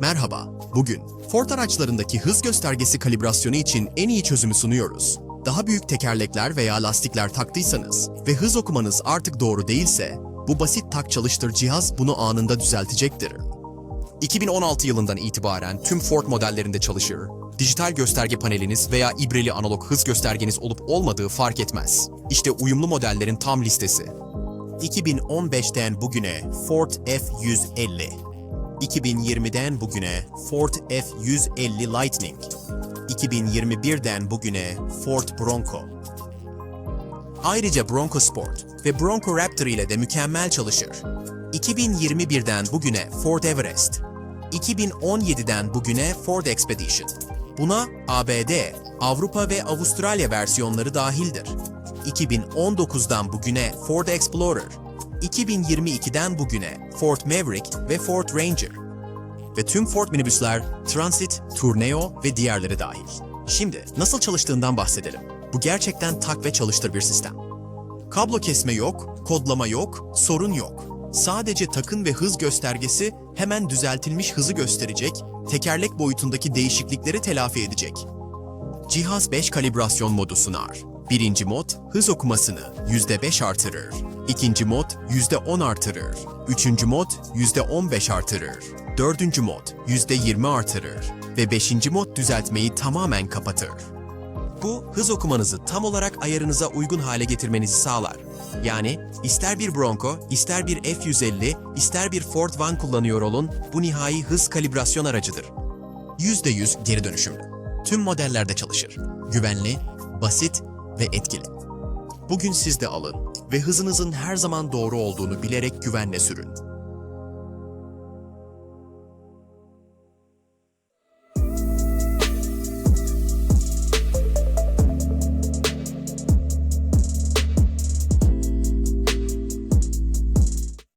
Merhaba, bugün Ford araçlarındaki hız göstergesi kalibrasyonu için en iyi çözümü sunuyoruz. Daha büyük tekerlekler veya lastikler taktıysanız ve hız okumanız artık doğru değilse, bu basit tak çalıştır cihaz bunu anında düzeltecektir. 2016 yılından itibaren tüm Ford modellerinde çalışır. Dijital gösterge paneliniz veya ibreli analog hız göstergeniz olup olmadığı fark etmez. İşte uyumlu modellerin tam listesi. 2015'ten bugüne Ford F150. 2020'den bugüne Ford F150 Lightning. 2021'den bugüne Ford Bronco. Ayrıca Bronco Sport ve Bronco Raptor ile de mükemmel çalışır. 2021'den bugüne Ford Everest. 2017'den bugüne Ford Expedition. Buna ABD, Avrupa ve Avustralya versiyonları dahildir. 2019'dan bugüne Ford Explorer, 2022'den bugüne Ford Maverick ve Ford Ranger ve tüm Ford minibüsler Transit, Tourneo ve diğerleri dahil. Şimdi nasıl çalıştığından bahsedelim. Bu gerçekten tak ve çalıştır bir sistem. Kablo kesme yok, kodlama yok, sorun yok. Sadece takın ve hız göstergesi hemen düzeltilmiş hızı gösterecek, tekerlek boyutundaki değişiklikleri telafi edecek. Cihaz 5 kalibrasyon modu sunar. Birinci mod hız okumasını %5 artırır. İkinci mod %10 artırır. Üçüncü mod %15 artırır. Dördüncü mod %20 artırır. Ve beşinci mod düzeltmeyi tamamen kapatır. Bu hız okumanızı tam olarak ayarınıza uygun hale getirmenizi sağlar. Yani ister bir Bronco, ister bir F150, ister bir Ford Van kullanıyor olun, bu nihai hız kalibrasyon aracıdır. %100 geri dönüşümlü. Tüm modellerde çalışır. Güvenli, basit ve etkili. Bugün siz de alın ve hızınızın her zaman doğru olduğunu bilerek güvenle sürün.